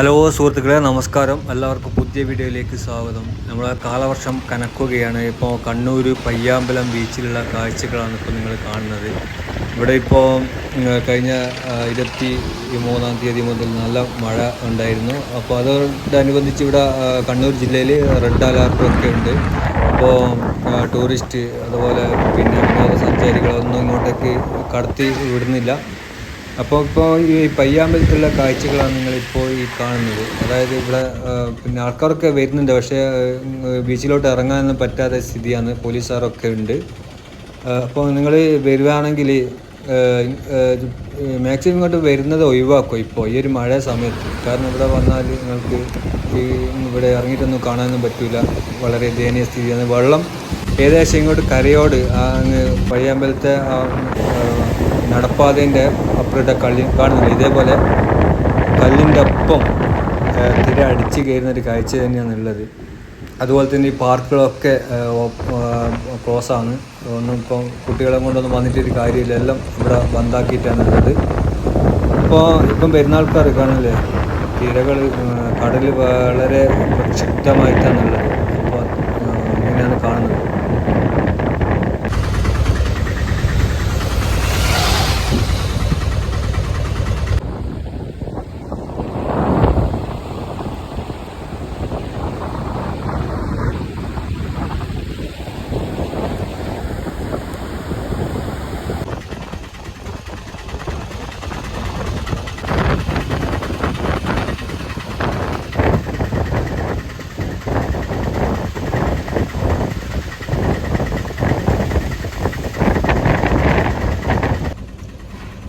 Hello സുഹൃത്തുക്കളെ നമസ്കാരം. എല്ലാവർക്കും പുതിയ വീഡിയോയിലേക്ക് സ്വാഗതം. നമ്മൾ കാലവർഷം കനക്കുകയാണ്. ഇപ്പോൾ കണ്ണൂർ പയ്യാമ്പലം ബീച്ചിലുള്ള കാഴ്ചകളാണ് ഇപ്പോൾ നിങ്ങൾ കാണുന്നത്. ഇവിടെ ഇപ്പോൾ കഴിഞ്ഞ ഇരുപത്തി മൂന്നാം തീയതി മുതൽ നല്ല മഴ ഉണ്ടായിരുന്നു. അപ്പോൾ അതോടനുബന്ധിച്ച് ഇവിടെ കണ്ണൂർ ജില്ലയിൽ റെഡ് അലർട്ടും ഒക്കെ ഉണ്ട്. അപ്പോൾ ടൂറിസ്റ്റ് അതുപോലെ പിന്നെ വിനോദസഞ്ചാരികളൊന്നും ഇങ്ങോട്ടേക്ക് കടത്തി വിടുന്നില്ല. അപ്പോൾ ഇപ്പോൾ ഈ പയ്യാമ്പലത്തുള്ള കാഴ്ചകളാണ് നിങ്ങളിപ്പോൾ ഈ കാണുന്നത്. അതായത് ഇവിടെ പിന്നെ ആൾക്കാരൊക്കെ വരുന്നുണ്ട്. പക്ഷേ ബീച്ചിലോട്ട് ഇറങ്ങാനൊന്നും പറ്റാത്ത സ്ഥിതിയാണ്. പോലീസുകാരൊക്കെ ഉണ്ട്. അപ്പോൾ നിങ്ങൾ വരുവാണെങ്കിൽ മാക്സിമം ഇങ്ങോട്ട് വരുന്നത് ഒഴിവാക്കും ഇപ്പോൾ ഈ ഒരു മഴ സമയത്ത്. കാരണം ഇവിടെ വന്നാൽ നിങ്ങൾക്ക് ഈ ഇവിടെ ഇറങ്ങിയിട്ടൊന്നും കാണാനൊന്നും പറ്റില്ല വളരെ ദയനീയ സ്ഥിതിയാണ്. വെള്ളം ഏകദേശം ഇങ്ങോട്ട് കരയോട് അങ്ങ് പയ്യാമ്പലത്തെ നടപ്പാതേന്റെ അപ്പുറത്തെ കള്ളി കാണുന്നില്ല ഇതേപോലെ കല്ലിന്റെ ഒപ്പം തിര അടിച്ച് കയറുന്ന ഒരു കാഴ്ച തന്നെയാണ് ഉള്ളത്. അതുപോലെ തന്നെ ഈ പാർക്കുകളൊക്കെ ക്ലോസ് ആണ് ഒന്നും ഇപ്പം കുട്ടികളെ കൊണ്ടൊന്നും വന്നിട്ടൊരു കാര്യമില്ല. എല്ലാം ഇവിടെ ബന്ധാക്കിയിട്ടാണ് ഉള്ളത്. ഇപ്പോൾ ഇപ്പം പെരുന്നാൾക്കാർ കാണില്ലേ തിരകൾ കടൽ വളരെ പ്രക്ഷുബ്ധമായിട്ടാണ് ഉള്ളത്. അപ്പോൾ ഇങ്ങനെയാണ് കാണുന്നത്.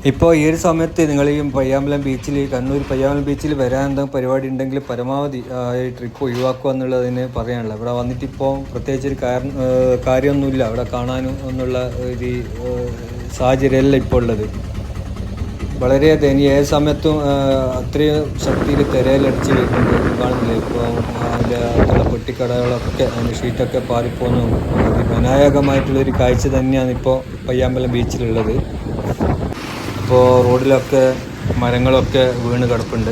ഇപ്പോൾ ഈ ഒരു സമയത്ത് നിങ്ങൾ ഈ പയ്യാമ്പലം ബീച്ചിൽ കണ്ണൂർ പയ്യാമ്പലം ബീച്ചിൽ വരാൻ എന്തെങ്കിലും പരിപാടി ഉണ്ടെങ്കിൽ പരമാവധി ഈ ട്രിപ്പ് ഒഴിവാക്കുക എന്നുള്ളതിന് പറയാനുള്ളത്. ഇവിടെ വന്നിട്ട് ഇപ്പോൾ പ്രത്യേകിച്ച് ഒരു കാരണം കാര്യമൊന്നുമില്ല. അവിടെ കാണാനും എന്നുള്ള ഒരു സാഹചര്യമല്ല ഇപ്പോൾ ഉള്ളത്. വളരെ ദയനീയ ഏത് സമയത്തും അത്രയും ശക്തിയിൽ തിരയിലടിച്ച് വരുന്നുണ്ട് കാണുന്നില്ല? ഇപ്പോൾ അതിന്റെ അകത്തുള്ള പെട്ടിക്കടകളൊക്കെ അതിന്റെ ഷീറ്റൊക്കെ പാറിപ്പോന്നു വിനായകമായിട്ടുള്ളൊരു കാഴ്ച തന്നെയാണ് ഇപ്പോൾ പയ്യാമ്പലം ബീച്ചിലുള്ളത് ഇപ്പോൾ റോഡിലൊക്കെ മരങ്ങളൊക്കെ വീണ് കിടപ്പുണ്ട്.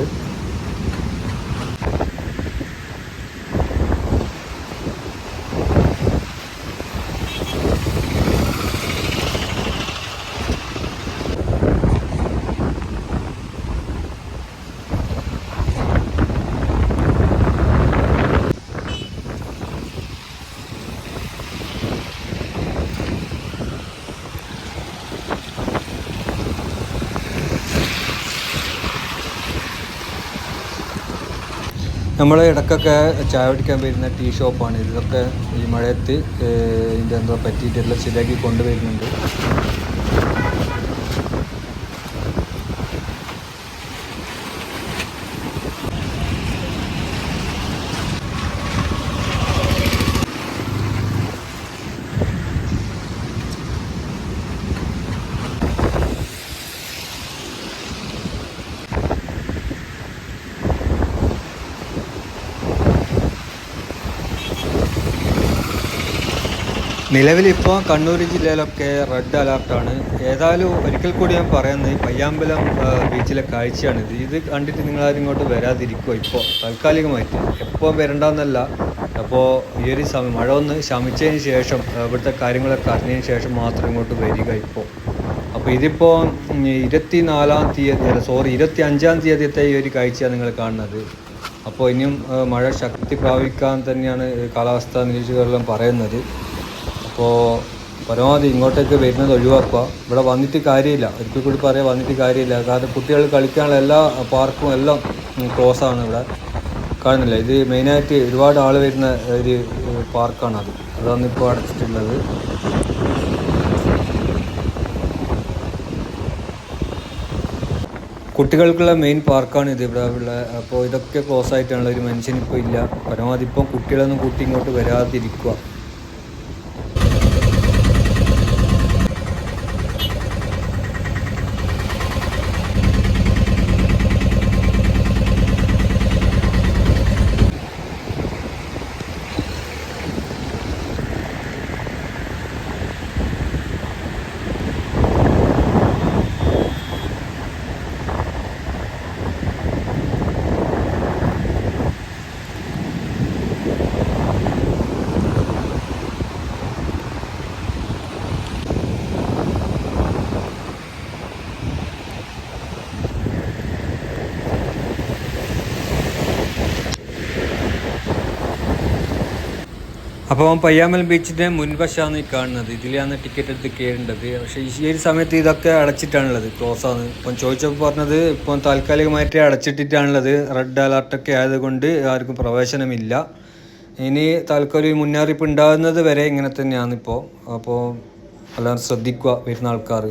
നമ്മൾ ഇടയ്ക്കൊക്കെ ചായ കുടിക്കാൻ വരുന്ന ടീ ഷോപ്പാണ്. ഇതൊക്കെ ഈ മഴയത്ത് ഇതിന്റെ എന്തോ പറ്റിയിട്ടുള്ള ശരിയാക്കി കൊണ്ടുവരുന്നുണ്ട്. നിലവിലിപ്പോൾ കണ്ണൂർ ജില്ലയിലൊക്കെ റെഡ് അലർട്ടാണ് ഏതായാലും ഒരിക്കൽ കൂടി ഞാൻ പറയുന്നത് പയ്യാമ്പലം ബീച്ചിലെ കാഴ്ചയാണ് ഇത് കണ്ടിട്ട് നിങ്ങളാരും ഇങ്ങോട്ട് വരാതിരിക്കുക ഇപ്പോൾ താൽക്കാലികമായിട്ട്. എപ്പോൾ വരണ്ടെന്നല്ല. അപ്പോൾ ഈ ഒരു സമയം മഴ ഒന്ന് ശമിച്ചതിന് ശേഷം ഇവിടുത്തെ കാര്യങ്ങളൊക്കെ അറിഞ്ഞതിന് ശേഷം മാത്രം ഇങ്ങോട്ട് വരിക ഇപ്പോൾ അപ്പോൾ ഇതിപ്പോൾ ഇരുപത്തി നാലാം തീയതി അല്ല സോറി ഇരുപത്തി അഞ്ചാം തീയതിയത്തെ ഈ ഒരു കാഴ്ചയാണ് നിങ്ങൾ കാണുന്നത്. അപ്പോൾ ഇനിയും മഴ ശക്തി പ്രാപിക്കാൻ തന്നെയാണ് കാലാവസ്ഥാ നിരീക്ഷകരെല്ലാം പറയുന്നത്. അപ്പോൾ പരമാവധി ഇങ്ങോട്ടേക്ക് വരുന്നത് ഒഴിവാക്കുക. ഇവിടെ വന്നിട്ട് കാര്യമില്ല. ഒരിക്കൽ കൂടി പറയാം വന്നിട്ട് കാര്യമില്ല. കാരണം കുട്ടികൾ കളിക്കാനുള്ള എല്ലാ പാർക്കും എല്ലാം ക്ലോസ് ആണ് ഇവിടെ. കാണുന്നില്ല? ഇത് മെയിനായിട്ട് ഒരുപാട് ആൾ വരുന്ന ഒരു പാർക്കാണ് അത്. അതാണ് ഇപ്പോൾ അടച്ചിട്ടുള്ളത്. കുട്ടികൾക്കുള്ള മെയിൻ പാർക്കാണ് ഇത് ഇവിടെ ഉള്ള. അപ്പോൾ ഇതൊക്കെ ക്ലോസ് ആയിട്ടാണുള്ള ഒരു മനുഷ്യനിപ്പോൾ ഇല്ല. പരമാവധി ഇപ്പം കുട്ടികളൊന്നും കൂട്ടി ഇങ്ങോട്ട് വരാതിരിക്കുക. അപ്പോൾ പയ്യാമൽ ബീച്ചിന്റെ മുൻവശമാണ് ഈ കാണുന്നത്. ഇതിലാണ് ടിക്കറ്റ് എടുത്ത് കയറേണ്ടത്. പക്ഷേ ഈ ഒരു സമയത്ത് ഇതൊക്കെ അടച്ചിട്ടാണുള്ളത്. ക്ലോസ് ആണ്. ഇപ്പം ചോദിച്ചപ്പോൾ പറഞ്ഞത് ഇപ്പം താൽക്കാലികമായിട്ട് അടച്ചിട്ടിട്ടാണുള്ളത്. റെഡ് അലർട്ടൊക്കെ ആയതുകൊണ്ട് ആർക്കും പ്രവേശനമില്ല. ഇനി താൽക്കാലിക മുന്നറിയിപ്പ് ഉണ്ടാകുന്നത് വരെ ഇങ്ങനെ തന്നെയാണ് ഇപ്പോൾ അപ്പോൾ എല്ലാവരും ശ്രദ്ധിക്കുക വരുന്ന ആൾക്കാർ.